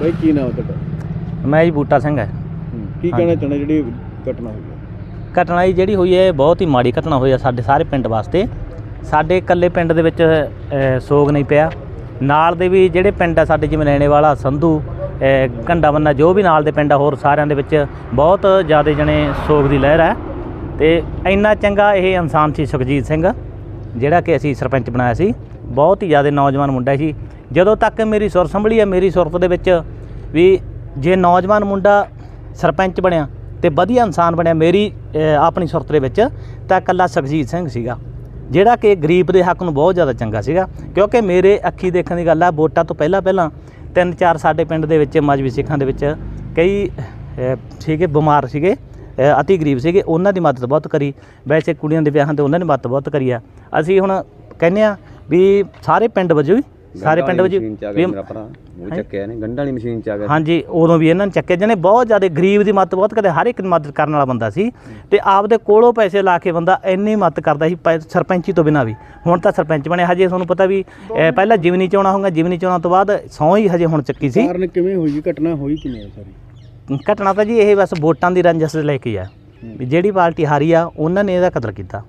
ਬਾਈ ਕੀ ਨਾਮ ਤੁਹਾਡਾ? ਮੈਂ ਜੀ ਬੂਟਾ ਸਿੰਘ ਹੈ। ਕੀ ਕਹਿਣਾ ਚਾਹੁੰਦੇ ਜਿਹੜੀ ਘਟਨਾ ਹੋਈ ਹੈ? ਘਟਨਾ ਜੀ ਜਿਹੜੀ ਹੋਈ ਹੈ ਇਹ ਬਹੁਤ ਹੀ ਮਾੜੀ ਘਟਨਾ ਹੋਈ ਹੈ ਸਾਡੇ ਸਾਰੇ ਪਿੰਡ ਵਾਸਤੇ। ਸਾਡੇ ਇਕੱਲੇ ਪਿੰਡ ਦੇ ਵਿੱਚ ਅ, ਸੋਗ ਨਹੀਂ ਪਿਆ। ਨਾਲ ਦੇ ਵੀ ਜਿਹੜੇ ਪਿੰਡ ਆ ਸਾਡੇ ਜਿਵੇਂ ਨੈਣੇ ਵਾਲਾ ਸੰਧੂ ਅ, ਘੰਡਾ ਬੰਨਾ ਜੋ ਵੀ ਨਾਲ ਦੇ ਪਿੰਡ ਆ ਹੋਰ ਸਾਰਿਆਂ ਦੇ ਵਿੱਚ ਬਹੁਤ ਜ਼ਿਆਦਾ ਜਣੇ ਸੋਗ ਦੀ ਲਹਿਰ ਹੈ। ਤੇ ਇੰਨਾ ਚੰਗਾ ਇਹ ਇਨਸਾਨ ਸੀ ਸੁਖਜੀਤ ਸਿੰਘ ਜਿਹੜਾ ਕਿ ਅਸੀਂ ਸਰਪੰਚ ਬਣਾਇਆ ਸੀ। ਬਹੁਤ ਹੀ ਜ਼ਿਆਦਾ ਨੌਜਵਾਨ ਮੁੰਡਾ ਸੀ। ਜਦੋਂ ਤੱਕ ਮੇਰੀ ਸੁਰ ਸੰਭਲੀ ਹੈ, ਮੇਰੀ ਸੁਰਤ ਦੇ ਵਿੱਚ ਵੀ ਜੇ ਨੌਜਵਾਨ ਮੁੰਡਾ ਸਰਪੰਚ ਬਣਿਆ ਤੇ ਵਧੀਆ ਇਨਸਾਨ ਬਣਿਆ ਮੇਰੀ ਆਪਣੀ ਸੁਰਤ ਦੇ ਵਿੱਚ, ਤਾਂ ਇਕੱਲਾ ਸੁਖਜੀਤ ਸਿੰਘ ਸੀਗਾ, ਜਿਹੜਾ ਕਿ ਗਰੀਬ ਦੇ ਹੱਕ ਨੂੰ ਬਹੁਤ ਜ਼ਿਆਦਾ ਚੰਗਾ ਸੀਗਾ, ਕਿਉਂਕਿ ਮੇਰੇ ਅੱਖੀ ਦੇਖਣ ਦੀ ਗੱਲ ਆ, ਵੋਟਾਂ ਤੋਂ ਪਹਿਲਾਂ ਪਹਿਲਾਂ ਤਿੰਨ ਚਾਰ ਸਾਡੇ ਪਿੰਡ ਦੇ ਵਿੱਚ ਮਜਬੀ ਸਿੱਖਾਂ ਦੇ ਵਿੱਚ ਕਈ ਸੀਗੇ, ਬਿਮਾਰ ਸੀਗੇ ਅਤੀ ਗਰੀਬ ਸੀਗੇ, ਉਹਨਾਂ ਦੀ ਮਦਦ ਬਹੁਤ ਕਰੀ, ਵੈਸੇ ਕੁੜੀਆਂ ਦੇ ਵਿਆਹਾਂ ਤੇ ਉਹਨਾਂ ਨੇ ਮਦਦ ਬਹੁਤ ਕਰੀ ਆ। ਅਸੀਂ ਹੁਣ ਕਹਿੰਦੇ ਆ ਵੀ ਸਾਰੇ ਪਿੰਡ ਵਜੋਂ ਹੀ ਸਾਰੇ ਪਿੰਡ ਵਜੋਂ ਮਸ਼ੀਨ ਚ ਆ ਵੀ ਮੇਰਾ ਭਰਾ। ਉਹ ਚੱਕਿਆ ਨੇ ਗੰਢਾਂ ਵਾਲੀ ਮਸ਼ੀਨ ਚ ਆ ਗਿਆ। ਹਾਂਜੀ ਉਦੋਂ ਵੀ ਇਹਨਾਂ ਨੇ ਚੱਕੇ ਜਿਹਨੇ ਬਹੁਤ ਜ਼ਿਆਦਾ ਗਰੀਬ ਦੀ ਮਦਦ ਬਹੁਤ ਕਰਦੇ ਹਰ ਇੱਕ ਦੀ ਮਦਦ ਕਰਨ ਵਾਲਾ ਬੰਦਾ ਸੀ ਤੇ ਆਪਦੇ ਕੋਲੋਂ ਪੈਸੇ ਲਾ ਕੇ ਬੰਦਾ ਇੰਨੀ ਮਦਦ ਕਰਦਾ ਸੀ ਪੈ- ਸਰਪੰਚੀ ਤੋਂ ਬਿਨਾਂ ਵੀ। ਹੁਣ ਤਾਂ ਸਰਪੰਚ ਬਣਿਆ। ਹਜੇ ਤੁਹਾਨੂੰ ਪਤਾ ਵੀ ਪਹਿਲਾਂ ਜਿਮਨੀ ਚੋਣਾਂ ਹੋਊਗਾ ਜਿਮਨੀ ਚੋਣਾਂ ਤੋਂ ਬਾਅਦ ਸਹੁੰ ਹੀ ਹਜੇ ਹੁਣ ਚੱਕੀ ਸੀ। ਕਾਰਨ ਕਿਵੇਂ ਹੋਈ ਜੀ? ਘਟਨਾ ਹੋਈ ਕਿਵੇਂ ਹੈ ਸਾਰੀ? ਘਟਨਾ ਤਾਂ ਜੀ ਇਹ ਬਸ ਵੋਟਾਂ ਦੀ ਰੰਜਸ ਲੈ ਕੇ ਆ। ਵੀ ਜਿਹੜੀ ਪਾਰਟੀ ਹਾਰੀ ਆ ਉਹਨਾਂ ਨੇ ਇਹਦਾ ਕਤਲ ਕੀਤਾ।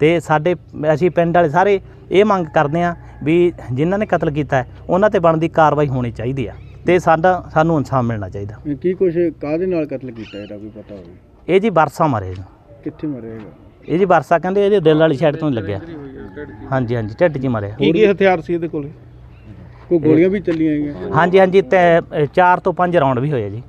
ਤੇ ਸਾਡੇ ਅਸੀਂ ਪਿੰਡ ਵਾਲੇ ਸਾਰੇ ਇਹ ਮੰਗ ਕਰਦੇ ਆ ਵੀ ਜਿਨ੍ਹਾਂ ਨੇ ਕਤਲ ਕੀਤਾ ਉਹਨਾਂ ਤੇ ਬਣਦੀ ਕਾਰਵਾਈ ਹੋਣੀ ਚਾਹੀਦੀ ਆ ਤੇ ਸਾਡਾ ਸਾਨੂੰ ਇਨਸਾਫ ਮਿਲਣਾ ਚਾਹੀਦਾ। ਕੀ ਕੁਛ ਕਾਹਦੇ ਨਾਲ ਕਤਲ ਕੀਤਾ ਇਹਦਾ ਕੋਈ ਪਤਾ ਹੋਵੇ? ਇਹ ਜੀ ਵਰਸਾ ਮਾਰੇ ਜੀ ਕਿੱਥੇ ਮਰੇਗਾ ਇਹ ਜੀ ਵਰਸਾ ਕਹਿੰਦੇ ਇਹਦੇ ਦਿਲ ਵਾਲੀ ਸਾਈਡ ਤੋਂ ਹੀ ਲੱਗਿਆ। ਹਾਂਜੀ ਹਾਂਜੀ ਢਿੱਡ 'ਚ ਹੀ ਮਾਰਿਆ। ਕੀ ਕੀ ਹਥਿਆਰ ਸੀ ਇਹਦੇ ਕੋਲੇ? ਕੋਈ ਗੋਲੀਆਂ ਵੀ ਚੱਲੀਆਂ ਹੈਗੀਆਂ ਹਾਂਜੀ ਹਾਂਜੀ ਤੇ 4 ਤੋਂ 5 ਰਾਉਂਡ ਵੀ ਹੋਏ ਜੀ।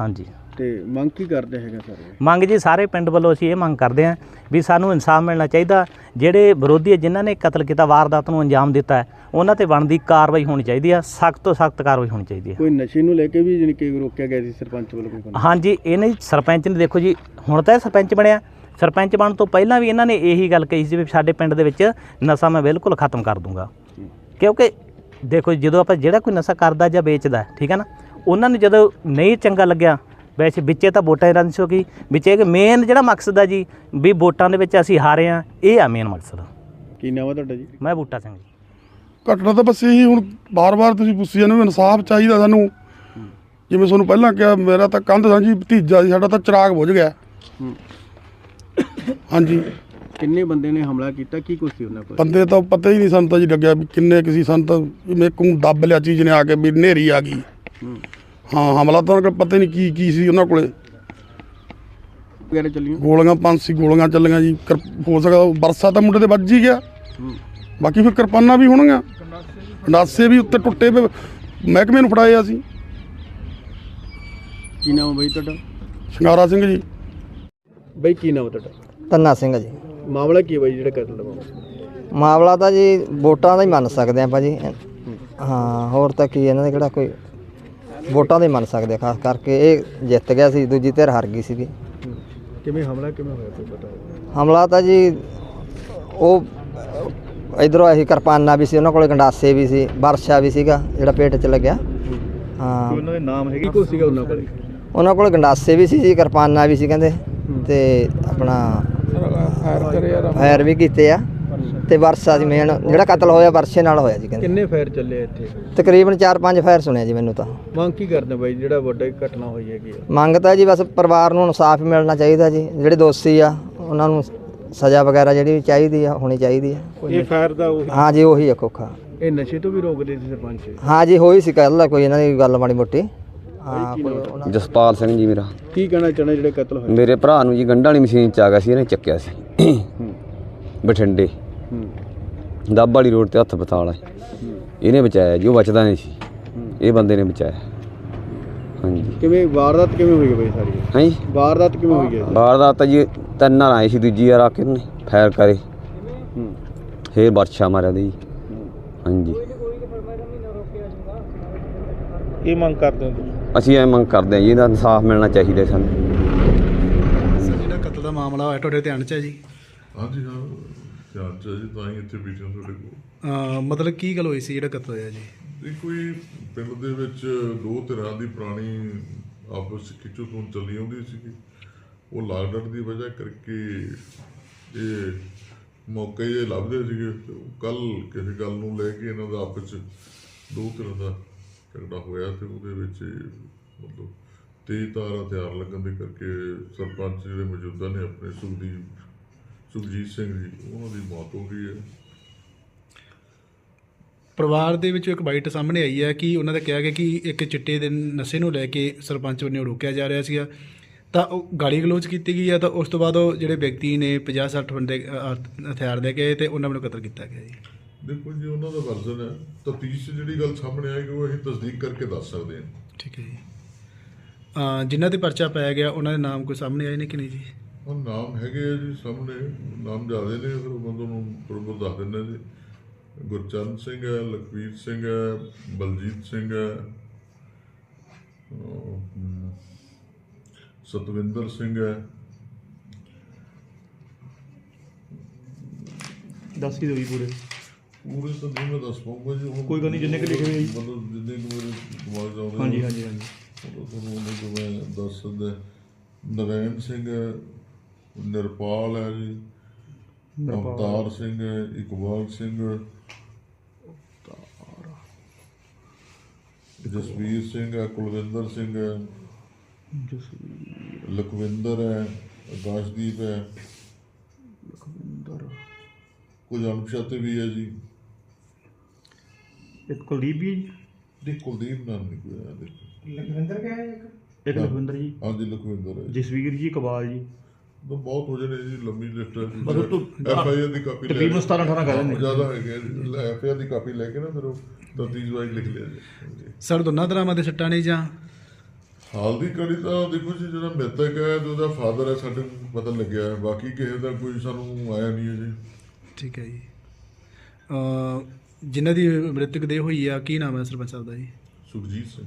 ਹਾਂਜੀ। ਤੇ ਮੰਗ ਕੀ ਕਰਦੇ ਹੈਗਾ ਸਰ? ਮੰਗ ਜੀ ਸਾਰੇ ਪਿੰਡ ਵੱਲੋਂ ਅਸੀਂ ਇਹ ਮੰਗ ਕਰਦੇ ਹਾਂ ਵੀ ਸਾਨੂੰ ਇਨਸਾਫ ਮਿਲਣਾ ਚਾਹੀਦਾ। ਜਿਹੜੇ ਵਿਰੋਧੀ ਜਿਨ੍ਹਾਂ ਨੇ ਕਤਲ ਕੀਤਾ ਵਾਰਦਾਤ ਨੂੰ ਅੰਜਾਮ ਦਿੱਤਾ ਉਹਨਾਂ ਤੇ ਬਣਦੀ ਕਾਰਵਾਈ ਹੋਣੀ ਚਾਹੀਦੀ ਆ ਸਖਤ ਤੋਂ ਸਖਤ ਕਾਰਵਾਈ ਹੋਣੀ ਚਾਹੀਦੀ ਹੈ। ਕੋਈ ਨਸ਼ੇ ਨੂੰ ਲੈ ਕੇ ਵੀ ਜਾਣੀ ਕਿ ਰੋਕਿਆ ਗਿਆ ਸੀ ਸਰਪੰਚ ਵੱਲੋਂ ਕੋਈ? ਹਾਂਜੀ ਇਹਨੇ ਸਰਪੰਚ ਨੇ ਦੇਖੋ ਜੀ ਹੁਣ ਤਾਂ ਇਹ ਸਰਪੰਚ ਬਣਿਆ। ਸਰਪੰਚ ਬਣਨ ਤੋਂ ਪਹਿਲਾਂ ਵੀ ਇਹਨਾਂ ਨੇ ਇਹੀ ਗੱਲ ਕਹੀ ਸੀ ਵੀ ਸਾਡੇ ਪਿੰਡ ਦੇ ਵਿੱਚ ਨਸ਼ਾ ਮੈਂ ਬਿਲਕੁਲ ਖਤਮ ਕਰ ਦੂੰਗਾ। ਕਿਉਂਕਿ ਦੇਖੋ ਜੀ, ਜਦੋਂ ਆਪਾਂ ਜਿਹੜਾ ਕੋਈ ਨਸ਼ਾ ਕਰਦਾ ਜਾਂ ਵੇਚਦਾ ਠੀਕ ਹੈ ਨਾ ਉਹਨਾਂ ਨੂੰ ਜਦੋਂ ਨਹੀਂ ਚੰਗਾ ਲੱਗਿਆ ਵੈਸੇ ਵਿੱਚੇ ਤਾਂ ਵੋਟਾਂ ਦੀ ਰੰਜਿਸ਼ ਹੋ ਗਈ ਵਿੱਚੇ ਕਿ ਮੇਨ ਜਿਹੜਾ ਮਕਸਦ ਹੈ ਜੀ ਵੀ ਵੋਟਾਂ ਦੇ ਵਿੱਚ ਅਸੀਂ ਹਾਰੇ ਆ ਇਹ ਆ ਮੇਨ ਮਕਸਦ। ਕੀ ਨਾਮ ਹੈ ਤੁਹਾਡਾ ਜੀ? ਮੈਂ ਬੂਟਾ ਸਿੰਘ ਜੀ। ਘਟਨਾ ਤਾਂ ਬਸ ਇਹੀ ਹੁਣ ਬਾਰ-ਬਾਰ ਤੁਸੀਂ ਪੁੱਛੀ ਜਾਂਦੇ ਹੋ ਇਨਸਾਫ ਚਾਹੀਦਾ ਸਾਨੂੰ। ਜਿਵੇਂ ਤੁਹਾਨੂੰ ਪਹਿਲਾਂ ਕਿਹਾ ਮੇਰਾ ਤਾਂ ਕੰਧ ਸਾਂਝੀ ਭਤੀਜਾ ਸੀ ਸਾਡਾ ਤਾਂ ਚਿਰਾਗ ਬੁਝ ਗਿਆ। ਹਾਂਜੀ। ਕਿੰਨੇ ਬੰਦੇ ਨੇ ਹਮਲਾ ਕੀਤਾ? ਕੀ ਕੁਛ ਸੀ ਉਹਨਾਂ ਕੋਲ? ਬੰਦੇ ਤਾਂ ਪਤਾ ਹੀ ਨਹੀਂ ਸਾਨੂੰ ਤਾਂ ਜੀ ਲੱਗਿਆ ਵੀ ਕਿੰਨੇ ਕਿਸੇ ਸਾਨੂੰ ਤਾਂ ਮੇਰੇ ਕੋਲ ਦੱਬ ਲਿਆ ਚੀਜ਼ ਨੇ ਆ ਕੇ ਵੀ ਨੇਰੀ ਆ ਗਈ। ਹੂੰ ਹਮਲਾ ਤਾਂ ਕੋਲ ਪਤਾ ਨਹੀਂ ਕੀ ਕੀ ਸੀ ਉਹਨਾਂ ਕੋਲੇ। ਵਗੈਰਾ ਚੱਲੀਆਂ। ਗੋਲੀਆਂ ਪੰਜ ਸੀ ਗੋਲੀਆਂ ਚੱਲੀਆਂ ਜੀ। ਕਿਰ- ਹੋ ਸਕਦਾ ਉਹ ਬਰਸਾ ਤਾਂ ਮੁੰਡੇ ਦੇ ਵੱਜ ਹੀ ਗਿਆ। ਬਾਕੀ ਫਿਰ ਕਿਰਪਾਨਾਂ ਵੀ ਹੋਣਗੀਆਂ। ਗੰਡਾਸੇ ਵੀ ਉੱਤੇ ਟੁੱਟੇ ਪਏ। ਮਹਿਕਮੇ ਨੂੰ ਫੜਾਏ ਅਸੀਂ ਕੀ ਨਾਮ ਹੈ ਬਾਈ ਤੁਹਾਡਾ? ਸ਼ਿੰਗਾਰਾ ਸਿੰਘ ਜੀ। ਬਾਈ ਕੀ ਨਾਮ ਹੈ ਤੁਹਾਡਾ? ਧੰਨਾ ਸਿੰਘ ਜੀ। ਮਾਮਲਾ ਕੀ ਹੈ ਬਾਈ ਜਿਹੜਾ ਦਾ ਮਾਮਲਾ? ਮਾਮਲਾ ਤਾਂ ਜੀ ਵੋਟਾਂ ਦਾ ਹੀ ਮੰਨ ਸਕਦੇ ਆ ਭਾਜੀ ਹਾਂ ਹੋਰ ਤਾਂ ਕੀ ਇਹਨਾਂ ਦੇ ਕਿਹੜਾ ਕੋਈ ਵੋਟਾਂ ਦਾ ਮੰਨ ਸਕਦੇ ਆ ਖਾਸ ਕਰਕੇ ਇਹ ਜਿੱਤ ਗਿਆ ਸੀ ਦੂਜੀ ਧਿਰ ਹਾਰ ਗਈ ਸੀਗੀ। ਕਿਵੇਂ ਹਮਲਾ ਕਿਵੇਂ ਹੋਇਆ ਪਤਾ ਹੋਵੇ ਹਮਲਾ ਤਾਂ ਜੀ ਉਹ ਇਧਰੋਂ ਆਹੀ ਕਿਰਪਾਨਾਂ ਵੀ ਸੀ ਉਹਨਾਂ ਕੋਲੇ ਗੰਡਾਸੇ ਵੀ ਸੀ ਵਰਸ਼ਾ ਵੀ ਸੀਗਾ ਜਿਹੜਾ ਪੇਟ 'ਚ ਲੱਗਿਆ। ਹਾਂ। ਉਹਨਾਂ ਦੇ ਨਾਮ ਹੈਗੇ ਕੀ ਕੁਛ ਸੀਗਾ ਉਹਨਾਂ ਕੋਲ? ਉਹਨਾਂ ਕੋਲ ਗੰਡਾਸੇ ਵੀ ਸੀ ਜੀ ਕਿਰਪਾਨਾਂ ਵੀ ਸੀ ਕਹਿੰਦੇ ਤੇ ਆਪਣਾ ਫਾਇਰ ਵੀ ਕੀਤੇ ਆ। ਤੇ ਵਰਸ਼ਾ ਸੀ ਮੇਨ ਜਿਹੜਾ ਕਤਲ ਹੋਇਆ ਵਰਸ਼ੇ ਨਾਲ ਹੋਇਆ ਜੀ ਕਹਿੰਦੇ। ਕਿੰਨੇ ਫਾਇਰ ਚੱਲੇ ਇੱਥੇ? ਤਕਰੀਬਨ 4-5 ਫਾਇਰ ਸੁਣਿਆ ਜੀ ਮੈਨੂੰ ਤਾਂ। ਮੰਗ ਕੀ ਕਰਦੇ ਬਾਈ? ਜਿਹੜਾ ਵੱਡਾ ਘਟਨਾ ਹੋਈ ਹੈਗੀ ਆ। ਮੰਗ ਤਾਂ ਜੀ ਬਸ ਪਰਿਵਾਰ ਨੂੰ ਇਨਸਾਫ ਮਿਲਣਾ ਚਾਹੀਦਾ ਜੀ। ਜਿਹੜੇ ਦੋਸ਼ੀ ਆ ਉਹਨਾਂ ਨੂੰ ਸਜ਼ਾ ਵਗੈਰਾ ਜਿਹੜੀ ਵੀ ਚਾਹੀਦੀ ਆ ਹੋਣੀ ਚਾਹੀਦੀ ਆ। ਇਹ ਫਾਇਰ ਦਾ ਉਹ ਹਾਂ ਜੀ ਉਹੀ ਆ ਕੋਖਾ। ਇਹ ਨਸ਼ੇ ਤੋਂ ਵੀ ਰੋਕਦੇ ਸੀ ਸਰਪੰਚ? ਹਾਂ ਜੀ ਹੋਈ ਸੀ ਕੱਲ ਕੋਈ ਇਹਨਾਂ ਦੀ ਗੱਲ ਮਾੜੀ ਮੋਟੀ। ਹਾਂ ਕੋਈ ਉਹਨਾਂ ਜਸਪਾਲ ਸਿੰਘ ਜੀ ਮੇਰਾ। ਕੀ ਕਹਿਣਾ ਚਾਹੁੰਦੇ ਜਿਹੜੇ ਕਤਲ ਹੋਏ? ਮੇਰੇ ਭਰਾ ਨੂੰ ਜੀ ਗੰਢਾਂ ਵਾਲੀ ਮਸ਼ੀਨ ਚ ਆ ਗਿਆ ਸੀ ਇਹਨੇ ਚੱਕਿਆ ਸੀ। ਬਠਿੰਡੇ। ਦੱਬ ਵਾਲੀ ਰੋਡ ਤੇ ਹੱਥ ਬਤਾਲਾ ਇਹਨੇ ਬਚਾਇਆ ਜੀ ਉਹ ਬਚਦਾ ਨਹੀਂ ਸੀ। ਇਹ ਬੰਦੇ ਨੇ ਬਚਾਇਆ। ਹਾਂਜੀ। ਕਿਵੇਂ ਵਾਰਦਾਤ ਕਿਵੇਂ ਹੋਈ ਹੈ ਬਾਈ ਸਾਰੀ? ਹਾਂਜੀ ਵਾਰਦਾਤ ਕਿਵੇਂ ਹੋਈ ਹੈ? ਬਾਰਦਾਤ ਤਾਂ ਜੀ ਤਿੰਨ ਨਾਲ ਆਏ ਸੀ ਦੂਜੀ ਵਾਰ ਆ ਕੇ ਉਹਨੇ ਫਾਇਰ ਕਰੇ। ਹੂੰ। ਫੇਰ ਵਰਸ਼ਾ ਮਾਰਿਆ ਦੀ। ਹਾਂਜੀ। ਕੀ ਮੰਗ ਕਰਦੇ ਹੋ ਅਸੀਂ ਇਹ ਮੰਗ ਕਰਦੇ ਹਾਂ ਜੀ ਇਹਦਾ ਇਨਸਾਫ ਮਿਲਣਾ ਚਾਹੀਦਾ ਸਾਨੂੰ। ਜਿਹੜਾ ਕਤਲ ਦਾ ਮਾਮਲਾ ਹੋਇਆ ਤੁਹਾਡੇ ਧਿਆਨ 'ਚ ਹੈ ਜੀ? ਹਾਂਜੀ ਹਾਂ। ਧਿਆਨ ਚ ਹੈ ਜੀ ਤਾਂ ਹੀ ਇੱਥੇ ਬੈਠੇ ਹਾਂ ਤੁਹਾਡੇ ਕੋਲ। ਅਹ ਮਤਲਬ ਕੀ ਗੱਲ ਹੋਈ ਸੀ ਜਿਹੜਾ ਕਤਲ ਹੋਇਆ ਜੀ? ਇਹ ਕੋਈ ਪਿੰਡ ਦੇ ਵਿੱਚ ਦੋ ਧਿਰਾਂ ਦੀ ਪੁਰਾਣੀ ਆਪਸ ਵਿੱਚ ਖਿੱਚੋ ਤੋਂ ਚੱਲੀ ਆਉਂਦੀ ਸੀਗੀ। ਉਹ ਲਾਕਡਾਊਨ ਦੀ ਵਜ੍ਹਾ ਕਰਕੇ ਇਹ ਮੌਕੇ ਜੇ ਲੱਭਦੇ ਸੀਗੇ ਕੱਲ ਕਿਸੇ ਗੱਲ ਨੂੰ ਲੈ ਕੇ ਇਹਨਾਂ ਦਾ ਆਪਸ ਚ ਦੋ ਧਿਰਾਂ ਦਾ ਝਗੜਾ ਹੋਇਆ ਤੇ ਉਹਦੇ ਵਿੱਚ ਇਹ ਮਤਲਬ ਤੇਜ਼ ਤਾਰ ਹਥਿਆਰ ਲੱਗਣ ਦੇ ਕਰਕੇ ਸਰਪੰਚ ਜਿਹੜੇ ਮੌਜੂਦਾ ਨੇ ਆਪਣੇ ਸੁਖਦੀਪ ਸੁਖਜੀਤ ਸਿੰਘ ਜੀ ਉਹਨਾਂ ਦੀ ਮੌਤ ਹੋ ਗਈ ਹੈ। ਪਰਿਵਾਰ ਦੇ ਵਿੱਚੋਂ ਇੱਕ ਬਾਈਟ ਸਾਹਮਣੇ ਆਈ ਹੈ ਕਿ ਉਹਨਾਂ ਦਾ ਕਿਹਾ ਗਿਆ ਕਿ ਇੱਕ ਚਿੱਟੇ ਦੇ ਨਸ਼ੇ ਨੂੰ ਲੈ ਕੇ ਸਰਪੰਚ ਵੱਲੋਂ ਰੋਕਿਆ ਜਾ ਰਿਹਾ ਸੀਗਾ। ਤਾਂ ਉਹ ਗਾਲੀ ਗਲੋਚ ਕੀਤੀ ਗਈ ਹੈ ਤਾਂ ਉਸ ਤੋਂ ਬਾਅਦ ਉਹ ਜਿਹੜੇ ਵਿਅਕਤੀ ਨੇ 50 60 ਬੰਦੇ ਅ, ਹਥਿਆਰ ਦੇ ਕੇ ਤੇ ਉਹਨਾਂ ਵੱਲੋਂ ਕਤਲ ਕੀਤਾ ਗਿਆ ਜੀ। ਦੇਖੋ ਜੀ ਉਹਨਾਂ ਦਾ ਵਰਜ਼ਨ ਹੈ। ਤਫਤੀਸ਼ 'ਚ ਜਿਹੜੀ ਗੱਲ ਸਾਹਮਣੇ ਆਏਗੀ ਉਹ ਅਸੀਂ ਤਸਦੀਕ ਕਰਕੇ ਦੱਸ ਸਕਦੇ ਹਾਂ। ਠੀਕ ਹੈ ਜੀ। ਅ, ਜਿਨ੍ਹਾਂ ਤੇ ਪਰਚਾ ਪਾਇਆ ਗਿਆ ਉਹਨਾਂ ਦੇ ਨਾਮ ਕੋਈ ਸਾਹਮਣੇ ਆਏ ਨੇ ਕਿ ਨਹੀਂ ਜੀ? ਹੁਣ ਨਾਮ ਹੈਗੇ ਆ ਜੀ ਸਾਹਮਣੇ ਨਾਮ ਜ਼ਿਆਦੇ ਨੇ ਫਿਰ ਉਹ ਬੰਦੋਂ ਨੂੰ ਪ੍ਰਭੂ ਦੱਸ ਦਿੰਦੇ ਜੀ। ਗੁਰਚਰਨ ਸਿੰਘ ਹੈ ਲਖਵੀਰ ਸਿੰਘ ਹੈ ਬਲਜੀਤ ਸਿੰਘ ਹੈ ਸਤਵਿੰਦਰ ਸਿੰਘ ਹੈ। ਦੱਸ ਹੀ ਦਿਓ ਜੀ ਪੂਰੇ। ਪੂਰੇ ਤਾਂ ਨਹੀਂ ਮੈਂ ਦੱਸ ਪਾਉਂਗਾ ਜੀ ਹੁਣ ਕੋਈ ਗੱਲ ਨਹੀਂ, ਜਿੰਨੇ ਕੁ ਲਿਖੇ ਹੋਏ ਜੀ। ਮਤਲਬ ਜਿੰਨੇ ਕੁ ਮੇਰੇ ਦਿਮਾਗ 'ਚ ਆਉਂਦੇ ਹਾਂਜੀ ਨੇ, ਹਾਂਜੀ ਹਾਂਜੀ। ਉਹ ਤੁਹਾਨੂੰ ਉਹਨੇ ਜੋ ਮੈਂ ਦੱਸ ਸਕਦਾ ਨਰੈਣ ਸਿੰਘ ਹੈ ਨਿਰਪਾਲ ਹੈ ਜੀ। ਅਵਤਾਰ ਸਿੰਘ ਹੈ ਇਕਬਾਲ ਸਿੰਘ। ਜਸਵੀਰ ਸਿੰਘ ਹੈ ਕੁਲਵਿੰਦਰ ਸਿੰਘ ਹੈ। ਲਖਵਿੰਦਰ ਹੈ ਆਕਾਸ਼ਦੀਪ ਹੈ। ਕੁਝ ਅਣਪਛਾਤੇ ਵੀ ਹੈ ਜੀ। ਇੱਕ ਕੁਲਦੀਪ ਵੀ ਹੈ ਦੇ ਕੁਲਦੀਪ ਨਾਮ ਨਹੀਂ ਕੋਈ ਆਇਆ। ਦੇਖੋ ਜੀ ਇੱਕ? ਲਖਵਿੰਦਰ ਜੀ। ਹਾਂਜੀ ਲਖਵਿੰਦਰ ਹੈ। ਜੀ ਜਸਵੀਰ ਜੀ ਕਬਾਲ ਜੀ। ਬਹੁਤ ਹੋ ਜਾਣੇ ਜੀ ਲੰਮੀ ਲਿਸਟ ਹੈ। ਮਤਲਬ ਤੂੰ ਐਫ ਆਈ ਆਰ ਦੀ ਕਾਪੀ ਤਕਰੀਬਨ 17 18 ਕਰ ਦਿੰਦੇ। ਜ਼ਿਆਦਾ ਹੈਗੇ ਐਫ ਆਈ ਆਰ ਦੀ ਕਾਪੀ ਲੈ ਕੇ ਨਾ ਫਿਰ ਉਹ ਤਫਤੀਸ਼ ਵਾਈਜ਼ ਲਿਖ ਲਿਆ ਜੀ। ਸਰ ਦੋਨਾਂ ਤਰ੍ਹਾਂ ਦੇ ਸੱਟਾਂ ਨੇ ਜਾਂ? ਹਾਲ ਦੀ ਕੜੀ ਤਾਂ ਦੇਖੋ ਜੀ ਜਿਹੜਾ ਮ੍ਰਿਤਕ ਹੈ ਤੇ ਉਹਦਾ ਫਾਦਰ ਹੈ ਸਾਡੇ ਨੂੰ ਪਤਾ ਲੱਗਿਆ ਹੈ। ਬਾਕੀ ਕਿਸੇ ਦਾ ਕੋਈ ਸਾਨੂੰ ਆਇਆ ਨਹੀਂ ਹੈ ਜੀ। ਠੀਕ ਹੈ ਜੀ। ਅ, ਜਿਨ੍ਹਾਂ ਦੀ ਮ੍ਰਿਤਕ ਦੇਹ ਹੋਈ ਆ ਕੀ ਨਾਮ ਹੈ ਸਰਪੰਚ ਸਾਹਿਬ ਦਾ ਜੀ? ਸੁਖਜੀਤ ਸਿੰਘ।